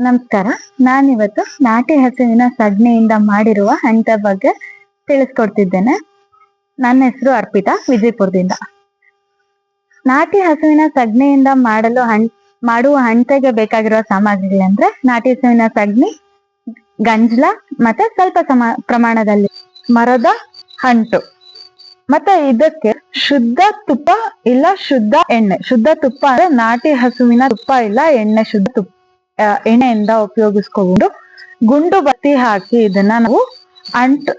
ನಮಸ್ಕಾರ. ನಾನಿವತ್ತು ನಾಟಿ ಹಸುವಿನ ಸಗಣಿಯಿಂದ ಮಾಡಿರುವ ಹಂತ ಬಗ್ಗೆ ತಿಳಿಸ್ಕೊಡ್ತಿದ್ದೇನೆ. ನನ್ನ ಹೆಸರು ಅರ್ಪಿತಾ, ವಿಜಯಪುರದಿಂದ. ನಾಟಿ ಹಸುವಿನ ಸಗಣಿಯಿಂದ ಮಾಡಲು ಹಣ್ ಮಾಡುವ ಹಂತೆಗೆ ಬೇಕಾಗಿರುವ ಸಾಮಗ್ರಿಗಳಂದ್ರೆ ನಾಟಿ ಹಸುವಿನ ಸಗಣಿ, ಗಂಜ್ಲ ಮತ್ತೆ ಸ್ವಲ್ಪ ಸಮ, ಪ್ರಮಾಣದಲ್ಲಿ ಮರದ ಹಂಟು ಮತ್ತೆ ಇದಕ್ಕೆ ಶುದ್ಧ ತುಪ್ಪ ಇಲ್ಲ ಶುದ್ಧ ಎಣ್ಣೆ. ಶುದ್ಧ ತುಪ್ಪ ಅಂದ್ರೆ ನಾಟಿ ಹಸುವಿನ ತುಪ್ಪ ಇಲ್ಲ ಎಣ್ಣೆ ಶುದ್ಧ ತುಪ್ಪ. ಎಣ್ಣೆಯಿಂದ ಉಪಯೋಗಿಸ್ಕೊಂಡು ಗುಂಡು ಬತ್ತಿ ಹಾಕಿ ಇದನ್ನ ನಾವು ಅಂಟ್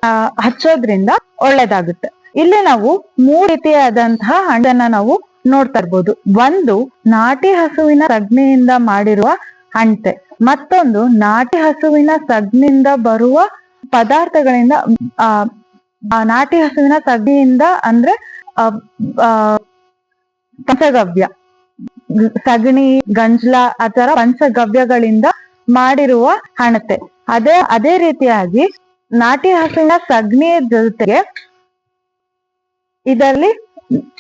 ಹಚ್ಚೋದ್ರಿಂದ ಒಳ್ಳೇದಾಗುತ್ತೆ. ಇಲ್ಲಿ ನಾವು ಮೂರು ರೀತಿಯಾದಂತಹ ಹಣ್ಣನ್ನ ನಾವು ನೋಡ್ತಾ ಇರ್ಬೋದು. ಒಂದು ನಾಟಿ ಹಸುವಿನ ಸಗ್ನಿಯಿಂದ ಮಾಡಿರುವ ಅಂಟೆ, ಮತ್ತೊಂದು ನಾಟಿ ಹಸುವಿನ ಸಗ್ನಿಯಿಂದ ಬರುವ ಪದಾರ್ಥಗಳಿಂದ ನಾಟಿ ಹಸುವಿನ ಸಗ್ನಿಯಿಂದ ಅಂದ್ರೆ ಪಂಚಗವ್ಯ. ಸಗಣಿ, ಗಂಜ್ಲ ಆತರ ತರ ಪಂಚಗವ್ಯಗಳಿಂದ ಮಾಡಿರುವ ಹಣತೆ. ಅದೇ ಅದೇ ರೀತಿಯಾಗಿ ನಾಟಿ ಹಸುವಿನ ಸಗಣಿಯ ಜೊತೆಗೆ ಇದರಲ್ಲಿ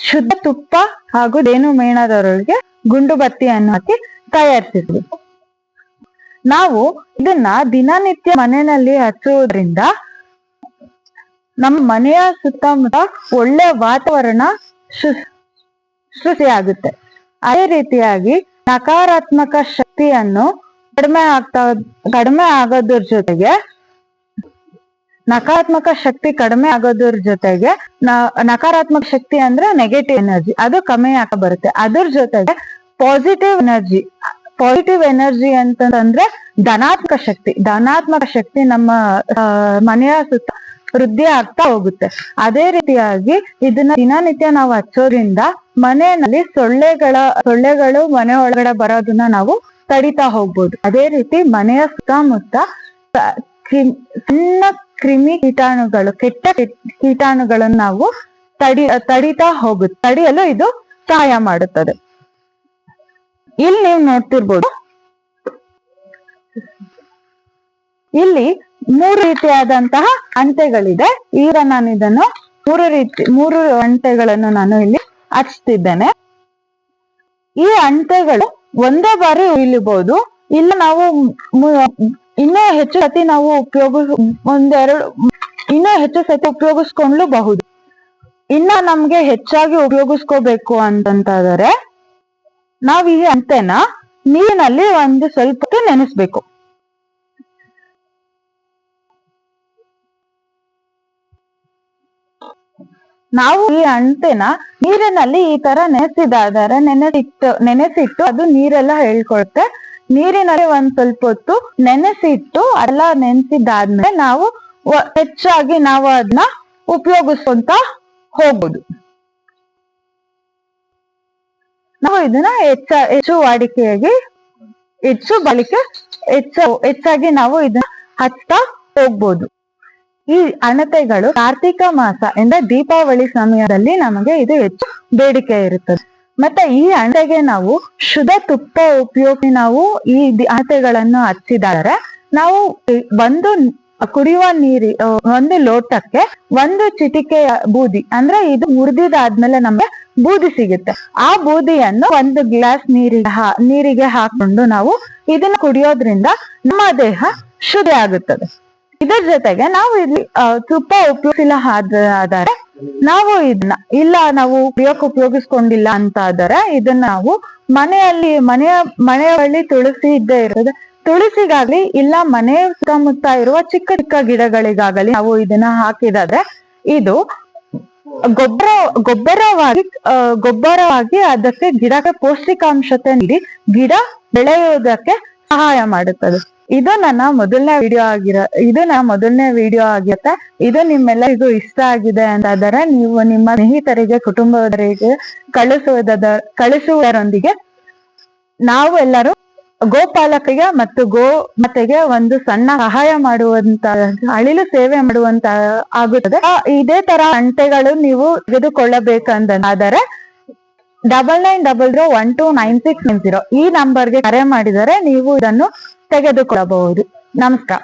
ಶುದ್ಧ ತುಪ್ಪ ಹಾಗೂ ಜೇನು ಮೇಣದವರೊಳಗೆ ಗುಂಡು ಬತ್ತಿಯನ್ನು ಹಾಕಿ ತಯಾರಿಸಿದ್ವಿ. ನಾವು ಇದನ್ನ ದಿನನಿತ್ಯ ಮನೆಯಲ್ಲಿ ಹಚ್ಚುವುದರಿಂದ ನಮ್ಮ ಮನೆಯ ಸುತ್ತಮುತ್ತ ಒಳ್ಳೆ ವಾತಾವರಣ ಸೃಷ್ಟಿಯಾಗುತ್ತೆ. ಅದೇ ರೀತಿಯಾಗಿ ನಕಾರಾತ್ಮಕ ಶಕ್ತಿಯನ್ನು ಕಡಿಮೆ ಆಗ್ತಾ, ಕಡಿಮೆ ಆಗೋದ್ರ ಜೊತೆಗೆ, ನಕಾರಾತ್ಮಕ ಶಕ್ತಿ ಕಡಿಮೆ ಆಗೋದ್ರ ಜೊತೆಗೆ ನಕಾರಾತ್ಮಕ ಶಕ್ತಿ ಅಂದ್ರೆ ನೆಗೆಟಿವ್ ಎನರ್ಜಿ ಅದು ಕಮ್ಮಿ ಆಗ ಬರುತ್ತೆ. ಅದ್ರ ಜೊತೆಗೆ ಪಾಸಿಟಿವ್ ಎನರ್ಜಿ ಪಾಸಿಟಿವ್ ಎನರ್ಜಿ ಅಂತಂದ್ರೆ ಧನಾತ್ಮಕ ಶಕ್ತಿ. ಧನಾತ್ಮಕ ಶಕ್ತಿ ನಮ್ಮ ಮನೆಯ ಸುತ್ತ ವೃದ್ಧಿ ಆಗ್ತಾ ಹೋಗುತ್ತೆ. ಅದೇ ರೀತಿಯಾಗಿ ಇದನ್ನ ದಿನನಿತ್ಯ ನಾವು ಹಚ್ಚೋದ್ರಿಂದ ಮನೆಯಲ್ಲಿ ಸೊಳ್ಳೆಗಳ, ಸೊಳ್ಳೆಗಳು ಮನೆ ಒಳಗಡೆ ಬರೋದನ್ನ ನಾವು ತಡಿತಾ ಹೋಗ್ಬೋದು. ಅದೇ ರೀತಿ ಮನೆಯ ಸುತ್ತಮುತ್ತ ಸಣ್ಣ ಕ್ರಿಮಿ ಕೀಟಾಣುಗಳು, ಕೆಟ್ಟ ಕೀಟಾಣುಗಳನ್ನು ನಾವು ತಡಿ, ತಡಿತಾ ಹೋಗುತ್ತೆ. ತಡೆಯಲು ಇದು ಸಹಾಯ ಮಾಡುತ್ತದೆ. ಇಲ್ಲಿ ನೀವು ನೋಡ್ತಿರ್ಬೋದು. ಇಲ್ಲಿ ಮೂರು ರೀತಿಯಾದಂತಹ ಅಂಟೆಗಳಿದೆ. ಈಗ ನಾನು ಇದನ್ನು ಮೂರು ರೀತಿ, ಮೂರು ಅಂಟೆಗಳನ್ನು ನಾನು ಇಲ್ಲಿ ಹಚ್ತಿದ್ದೇನೆ. ಈ ಅಂಟೆಗಳು ಒಂದೇ ಬಾರಿ ಇಳಿಬಹುದು ಇಲ್ಲ ನಾವು ಇನ್ನೂ ಹೆಚ್ಚು ಸತಿ ನಾವು ಉಪಯೋಗ, ಒಂದೆರಡು, ಇನ್ನೂ ಹೆಚ್ಚು ಸತಿ ಉಪಯೋಗಿಸ್ಕೊಳ್ಳಬಹುದು. ಇನ್ನ ನಮ್ಗೆ ಹೆಚ್ಚಾಗಿ ಉಪಯೋಗಿಸ್ಕೋಬೇಕು ಅಂತಂತಾದರೆ ನಾವ್ ಈ ಅಂತೆನ ನೀರಿನಲ್ಲಿ ಒಂದು ಸ್ವಲ್ಪ ನೆನೆಸ್ಬೇಕು. ನಾವು ಈ ಅಂಟೆನ ನೀರಿನಲ್ಲಿ ಈ ತರ ನೆನೆಸಿದಾದರೆ ನೆನೆಸಿಟ್ಟು ನೆನೆಸಿಟ್ಟು ಅದು ನೀರೆಲ್ಲ ಹೇಳ್ಕೊಳುತ್ತೆ ನೀರಿನಲ್ಲಿ ಒಂದ್ ಸ್ವಲ್ಪ ಹೊತ್ತು ನೆನೆಸಿಟ್ಟು ಎಲ್ಲ ನೆನೆಸಿದಾದ್ಮೇಲೆ ನಾವು ಹೆಚ್ಚಾಗಿ ನಾವು ಅದನ್ನ ಉಪಯೋಗಿಸ್ಕೊಂತ ಹೋಗ್ಬೋದು. ನಾವು ಇದನ್ನ ಹೆಚ್ಚ, ಹೆಚ್ಚು ವಾಡಿಕೆಯಾಗಿ, ಹೆಚ್ಚು ಬಳಿಕೆ, ಹೆಚ್ಚು, ಹೆಚ್ಚಾಗಿ ನಾವು ಇದನ್ನ ಹಚ್ತಾ ಹೋಗ್ಬೋದು. ಈ ಅಣತೆಗಳು ಕಾರ್ತಿಕ ಮಾಸ ಎಂದ ದೀಪಾವಳಿ ಸಮಯದಲ್ಲಿ ನಮಗೆ ಇದು ಹೆಚ್ಚು ಬೇಡಿಕೆ ಇರುತ್ತದೆ. ಮತ್ತೆ ಈ ಅಣತೆಗೆ ನಾವು ಶುದ್ಧ ತುಪ್ಪ ಉಪಯೋಗಿ ನಾವು ಈ ಅಣತೆಗಳನ್ನು ಹಚ್ಚಿದರೆ ನಾವು ಒಂದು ಕುಡಿಯುವ ನೀರಿ ಒಂದು ಲೋಟಕ್ಕೆ ಒಂದು ಚಿಟಿಕೆ ಬೂದಿ, ಅಂದ್ರೆ ಇದು ಹುರಿದಿದಾದ್ಮೇಲೆ ನಮ್ಗೆ ಬೂದಿ ಸಿಗುತ್ತೆ. ಆ ಬೂದಿಯನ್ನು ಒಂದು ಗ್ಲಾಸ್ ನೀರಿಗೆ ನೀರಿಗೆ ಹಾಕೊಂಡು ನಾವು ಇದನ್ನ ಕುಡಿಯೋದ್ರಿಂದ ನಮ್ಮ ದೇಹ ಶುದ್ಧ ಆಗುತ್ತದೆ ಇದರ ಜೊತೆಗೆ ನಾವು ಇಲ್ಲಿ ತುಪ್ಪ ಉಪಯೋಗಿಸಿಲ್ಲ ಆದರೆ ನಾವು ಇದನ್ನ ಇಲ್ಲ ನಾವು ಕುಡಿಯೋಕೆ ಉಪಯೋಗಿಸ್ಕೊಂಡಿಲ್ಲ ಅಂತ ಆದರೆ ಇದನ್ನ ನಾವು ಮನೆಯಲ್ಲಿ, ಮನೆಯ ಮನೆಯ ಬಳಿ ತುಳಸಿ ಇದ್ದೇ ಇರ್ತದೆ ತುಳಸಿಗಾಗ್ಲಿ ಇಲ್ಲ ಮನೆ ಸುತ್ತಮುತ್ತ ಇರುವ ಚಿಕ್ಕ ಚಿಕ್ಕ ಗಿಡಗಳಿಗಾಗಲಿ ನಾವು ಇದನ್ನ ಹಾಕಿದಾದ್ರೆ ಇದು ಗೊಬ್ಬರ, ಗೊಬ್ಬರವಾಗಿ ಗೊಬ್ಬರವಾಗಿ ಅದಕ್ಕೆ ಗಿಡಕ್ಕೆ ಪೌಷ್ಟಿಕಾಂಶತೆ ನೀಡಿ ಗಿಡ ಬೆಳೆಯುವುದಕ್ಕೆ ಸಹಾಯ ಮಾಡುತ್ತದೆ. ಇದು ನನ್ನ ಮೊದಲನೇ ವಿಡಿಯೋ ಆಗಿರ, ಇದು ನನ್ನ ಮೊದಲನೇ ವಿಡಿಯೋ ಆಗಿರುತ್ತೆ. ಇದು ನಿಮ್ಮೆಲ್ಲರಿಗೂ ಇಷ್ಟ ಆಗಿದೆ ಅಂತಾದರೆ ನೀವು ನಿಮ್ಮ ಸ್ನೇಹಿತರಿಗೆ, ಕುಟುಂಬದವರಿಗೆ ಕಳಿಸುವುದ ಕಳಿಸುವುದರೊಂದಿಗೆ ನಾವು ಎಲ್ಲರೂ ಗೋಪಾಲಕರಿಗೆ ಮತ್ತು ಗೋ ಮಾತೆಗೆ ಒಂದು ಸಣ್ಣ ಸಹಾಯ ಮಾಡುವಂತ, ಅಳಿಲು ಸೇವೆ ಮಾಡುವಂತ ಆಗುತ್ತದೆ. ಇದೇ ತರ ಅಂಟೆಗಳು ನೀವು ತೆಗೆದುಕೊಳ್ಳಬೇಕಂದರೆ double nine double zero one two nine six nine zero ಈ ನಂಬರ್ಗೆ ಕರೆ ಮಾಡಿದರೆ ನೀವು ಇದನ್ನು ತೆಗೆದುಕೊಳ್ಳಬಹುದು. ನಮಸ್ಕಾರ.